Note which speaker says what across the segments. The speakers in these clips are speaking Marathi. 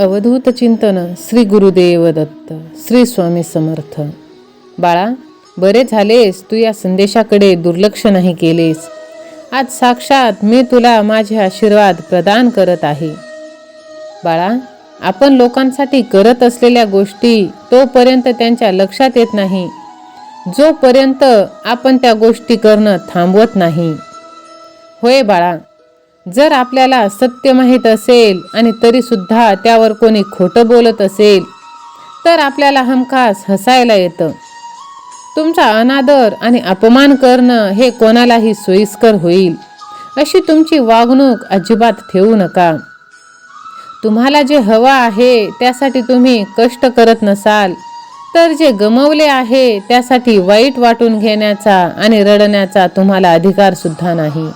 Speaker 1: अवधूत चिंतन श्री गुरुदेव दत्त श्री स्वामी समर्थ. बाळा बरे झालेस तू या संदेशाकडे दुर्लक्ष नाही केलेस. आज साक्षात मी तुला माझे आशीर्वाद प्रदान करत आहे. बाळा आपण लोकांसाठी करत असलेल्या गोष्टी तोपर्यंत त्यांच्या लक्षात येत नाही. जोपर्यंत आपण त्या गोष्टी करणं थांबवत नाही. होय बाळा जर आपल्याला सत्य माहीत असेल आणि तरीसुद्धा त्यावर कोणी खोटं बोलत असेल तर आपल्याला हमखास हसायला येतं. तुमचा अनादर आणि अपमान करणं हे कोणालाही सोयीस्कर होईल अशी तुमची वागणूक अजिबात ठेवू नका. तुम्हाला जे हवं आहे त्यासाठी तुम्ही कष्ट करत नसाल तर जे गमवले आहे त्यासाठी वाईट वाटून घेण्याचा आणि रडण्याचा तुम्हाला अधिकारसुद्धा नाही.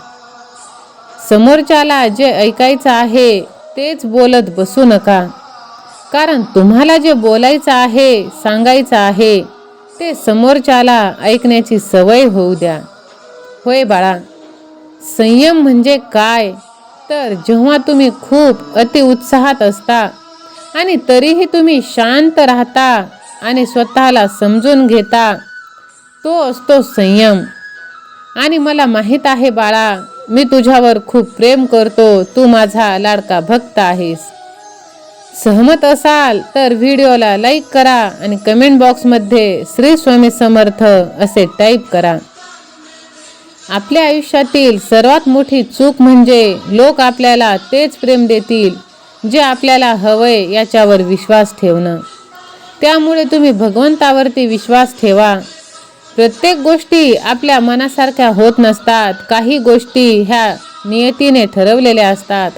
Speaker 1: समोरच्याला जे ऐकायचं आहे तेच बोलत बसू नका. कारण तुम्हाला जे बोलायचं आहे सांगायचं आहे ते समोरच्याला ऐकण्याची सवय होऊ द्या. होय बाळा संयम म्हणजे काय? तर जेव्हा तुम्ही खूप अतिउत्साहात असता आणि तरीही तुम्ही शांत राहता आणि स्वतःला समजून घेता तो असतो संयम. आणि मला माहीत आहे बाळा मी तुझ्यावर खूप प्रेम करतो. तू माझा लाडका भक्त आहेस. सहमत असाल तर व्हिडिओला लाईक करा आणि कमेंट बॉक्समध्ये श्री स्वामी समर्थ असे टाईप करा. आपल्या आयुष्यातील सर्वात मोठी चूक म्हणजे लोक आपल्याला तेच प्रेम देतील जे आपल्याला हवंय याच्यावर विश्वास ठेवणं. त्यामुळे तुम्ही भगवंतावरती विश्वास ठेवा. प्रत्येक गोष्टी आपल्या मनासारख्या होत नसतात. काही गोष्टी ह्या नियतीने ठरवलेल्या असतात.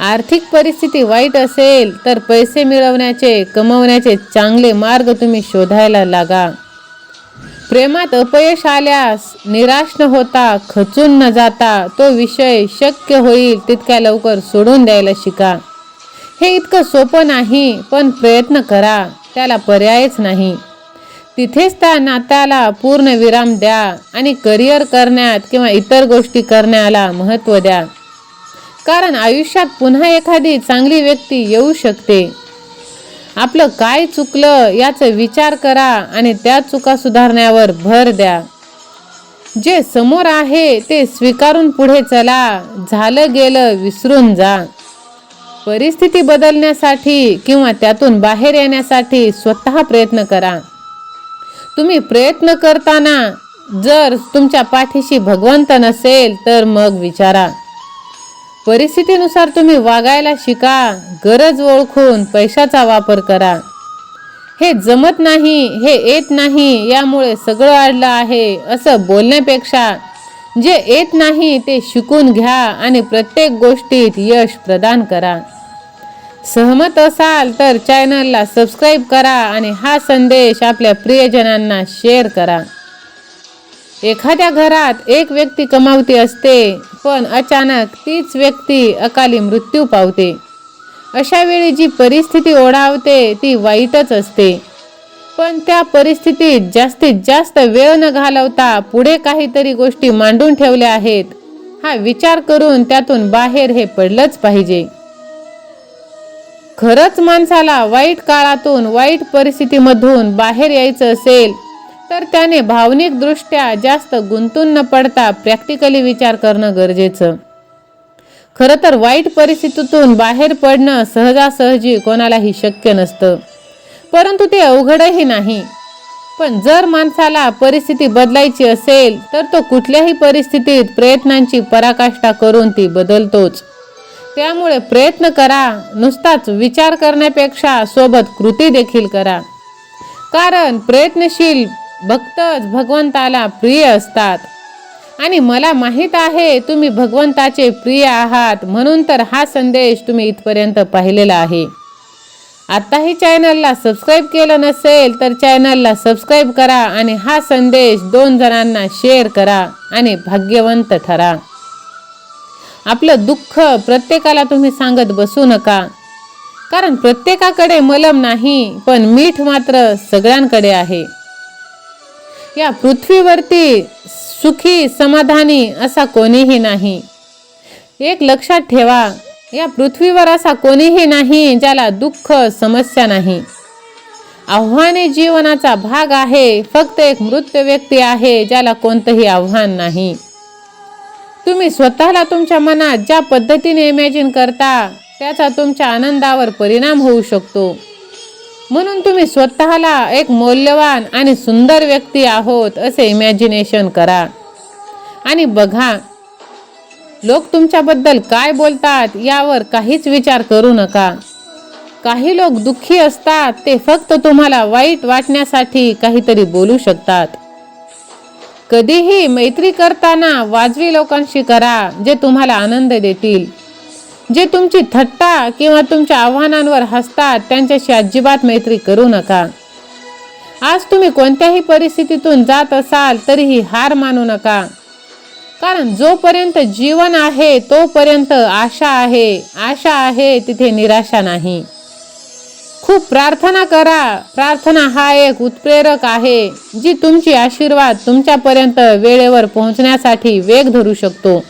Speaker 1: आर्थिक परिस्थिती वाईट असेल तर पैसे मिळवण्याचे कमवण्याचे चांगले मार्ग तुम्ही शोधायला लागा. प्रेमात अपयश आल्यास निराश न होता खचून न जाता तो विषय शक्य होईल तितक्या लवकर सोडून द्यायला शिका. हे इतकं सोपं नाही पण प्रयत्न करा. त्याला पर्यायच नाही. तिथेच त्या नात्याला पूर्ण विराम द्या आणि करिअर करण्यात किंवा इतर गोष्टी करण्याला महत्त्व द्या. कारण आयुष्यात पुन्हा एखादी चांगली व्यक्ती येऊ शकते. आपलं काय चुकलं याचा विचार करा आणि त्या चुका सुधारण्यावर भर द्या. जे समोर आहे ते स्वीकारून पुढे चला झालं गेलं विसरून जा. परिस्थिती बदलण्यासाठी किंवा त्यातून बाहेर येण्यासाठी स्वतः प्रयत्न करा. तुम्ही प्रयत्न करताना जर तुमच्या पाठीशी भगवंत नसेल तर मग विचारा. परिस्थितीनुसार तुम्ही वागायला शिका गरज ओळखून पैशाचा वापर करा. हे जमत नाही हे येत नाही यामुळे सगळं अडलं आहे असं बोलण्यापेक्षा जे येत नाही ते शिकून घ्या आणि प्रत्येक गोष्टीत यश प्रदान करा. सहमत असाल तर चॅनलला सबस्क्राईब करा आणि हा संदेश आपल्या प्रियजनांना शेअर करा. एखाद्या घरात एक व्यक्ती कमावती असते पण अचानक तीच व्यक्ती अकाली मृत्यू पावते. अशा वेळी जी परिस्थिती ओढावते ती वाईटच असते. पण त्या परिस्थितीत जास्तीत जास्त वेळ न घालवता पुढे काहीतरी गोष्टी मांडून ठेवल्या आहेत. हा विचार करून त्यातून बाहेर हे पडलंच पाहिजे. खरंच माणसाला वाईट काळातून वाईट परिस्थितीमधून बाहेर यायचं असेल तर त्याने भावनिकदृष्ट्या जास्त गुंतून न पडता प्रॅक्टिकली विचार करणं गरजेचं. खरं तर वाईट परिस्थितीतून बाहेर पडणं सहजासहजी कोणालाही शक्य नसतं. परंतु ते अवघडही नाही. पण जर माणसाला परिस्थिती बदलायची असेल तर तो कुठल्याही परिस्थितीत प्रयत्नांची पराकाष्ठा करून ती बदलतोच. त्यामुळे प्रयत्न करा. नुसताच विचार करण्यापेक्षा सोबत कृती देखील करा. कारण प्रयत्नशील भक्तच भगवंताला प्रिय असतात. आणि मला माहीत आहे तुम्ही भगवंताचे प्रिय आहात म्हणून तर हा संदेश तुम्ही इथपर्यंत पाहिलेला आहे. आत्ताही चॅनलला सबस्क्राईब केलं नसेल तर चॅनलला सबस्क्राईब करा आणि हा संदेश दोन जणांना शेअर करा आणि भाग्यवंत ठरा. आपलं दुःख प्रत्येकाला तुम्ही सांगत बसू नका. कारण प्रत्येकाकडे मलम नाही पण मीठ मात्र सगळ्यांकडे आहे. या पृथ्वीवरती सुखी समाधानी असा कोणीही नाही. एक लक्षात ठेवा या पृथ्वीवर असा कोणीही नाही ज्याला दुःख समस्या नाही. आव्हाने जीवनाचा भाग आहे फक्त एक मृत व्यक्ती आहे ज्याला कोणतंही आव्हान नाही. तुम्ही स्वतःला तुमच्या मनात ज्या पद्धतीने इमॅजिन करता त्याचा तुमच्या आनंदावर परिणाम होऊ शकतो. म्हणून तुम्ही स्वतःला एक मौल्यवान आणि सुंदर व्यक्ती आहोत असे इमॅजिनेशन करा. आणि बघा लोक तुमच्याबद्दल काय बोलतात यावर काहीच विचार करू नका. काही लोक दुःखी असतात ते फक्त तुम्हाला वाईट वाटण्यासाठी काहीतरी बोलू शकतात. कधीही मैत्री करताना वाजवी लोकांशी करा जे तुम्हाला आनंद देतील. जे तुमची थट्टा किंवा तुमच्या आव्हानांवर हसतात त्यांच्याशी अजिबात मैत्री करू नका. आज तुम्ही कोणत्याही परिस्थितीतून जात असाल तरीही हार मानू नका. कारण जोपर्यंत जीवन आहे तोपर्यंत आशा आहे. आशा आहे तिथे निराशा नाही. खूप प्रार्थना करा. प्रार्थना हा एक उत्प्रेरक आहे जी तुमची आशीर्वाद तुमच्यापर्यंत वेळेवर पोहोचण्यासाठी वेग धरू शकतो.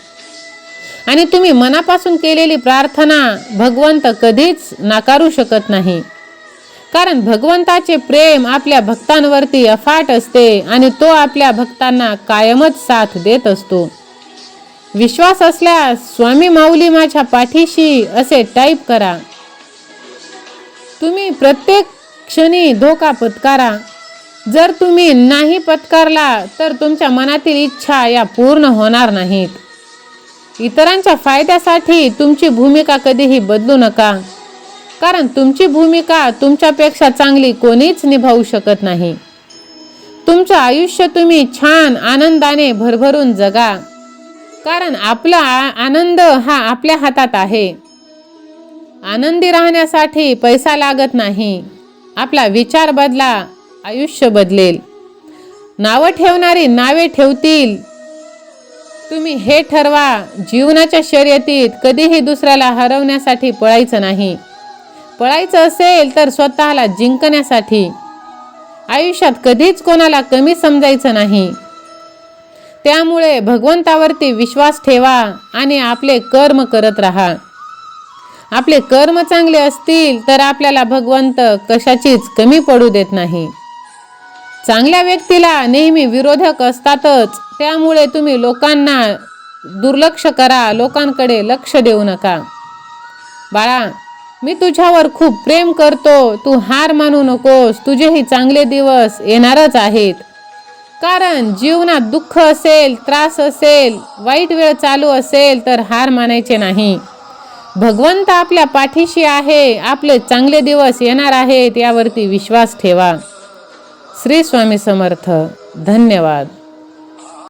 Speaker 1: आणि तुम्ही मनापासून केलेली प्रार्थना भगवंत कधीच नाकारू शकत नाही. कारण भगवंताचे प्रेम आपल्या भक्तांवरती अफाट असते आणि तो आपल्या भक्तांना कायमच साथ देत असतो. विश्वास असल्यास स्वामी माऊली माझ्या पाठीशी असे टाईप करा. तुम्ही प्रत्येक क्षणी धोका पत्कारा. जर तुम्ही नाही पत्कारला तर तुमच्या मनातील इच्छा या पूर्ण होणार नाहीत. इतरांच्या फायद्यासाठी तुमची भूमिका कधीही बदलू नका. कारण तुमची भूमिका तुमच्यापेक्षा चांगली कोणीच निभावू शकत नाही. तुमचं आयुष्य तुम्ही छान आनंदाने भरभरून जगा. कारण आपला आ- आनंद हा आपल्या हातात आहे. आनंदी राहण्यासाठी पैसा लागत नाही. आपला विचार बदला आयुष्य बदलेल. नावं ठेवणारी नावे ठेवतील. तुम्ही हे ठरवा जीवनाच्या शर्यतीत कधीही दुसऱ्याला हरवण्यासाठी पळायचं नाही. पळायचं असेल तर स्वतःला जिंकण्यासाठी. आयुष्यात कधीच कोणाला कमी समजायचं नाही. त्यामुळे भगवंतावरती विश्वास ठेवा आणि आपले कर्म करत राहा. आपले कर्म चांगले असतील तर आपल्याला भगवंत कशाचीच कमी पडू देत नाही. चांगल्या व्यक्तीला नेहमी विरोधक असतातच त्यामुळे तुम्ही लोकांना दुर्लक्ष करा लोकांकडे लक्ष देऊ नका. बाळा मी तुझ्यावर खूप प्रेम करतो तू हार मानू नकोस तुझेही चांगले दिवस येणारच आहेत. कारण जीवनात दुःख असेल त्रास असेल वाईट वेळ चालू असेल तर हार मानायचे नाही. भगवंत आपल्या पाठीशी आहे. आपले चांगले दिवस येणार आहेत यावरती विश्वास ठेवा. श्री स्वामी समर्थ. धन्यवाद.